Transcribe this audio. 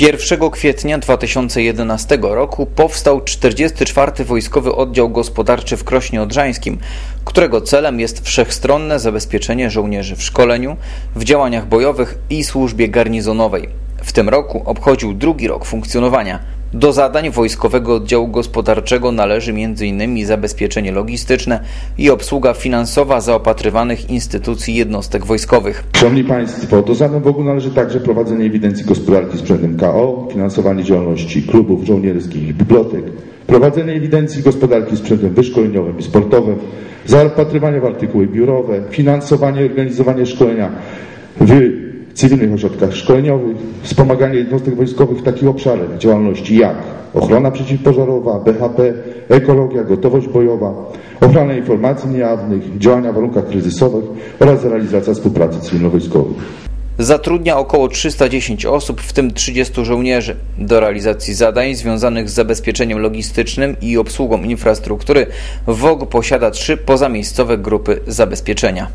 1 kwietnia 2011 roku powstał 44. Wojskowy Oddział Gospodarczy w Krośnie Odrzańskim, którego celem jest wszechstronne zabezpieczenie żołnierzy w szkoleniu, w działaniach bojowych i służbie garnizonowej. W tym roku obchodził drugi rok funkcjonowania. Do zadań Wojskowego Oddziału Gospodarczego należy m.in. zabezpieczenie logistyczne i obsługa finansowa zaopatrywanych instytucji jednostek wojskowych. Szanowni Państwo, do zadań WOG należy także prowadzenie ewidencji gospodarki sprzętem KO, finansowanie działalności klubów żołnierskich i bibliotek, prowadzenie ewidencji gospodarki sprzętem wyszkoleniowym i sportowym, zaopatrywanie w artykuły biurowe, finansowanie i organizowanie szkolenia w cywilnych ośrodkach szkoleniowych, wspomaganie jednostek wojskowych w takich obszarach działalności jak ochrona przeciwpożarowa, BHP, ekologia, gotowość bojowa, ochrona informacji niejawnych, działania w warunkach kryzysowych oraz realizacja współpracy cywilno-wojskowej. Zatrudnia około 310 osób, w tym 30 żołnierzy. Do realizacji zadań związanych z zabezpieczeniem logistycznym i obsługą infrastruktury WOG posiada trzy pozamiejscowe grupy zabezpieczenia.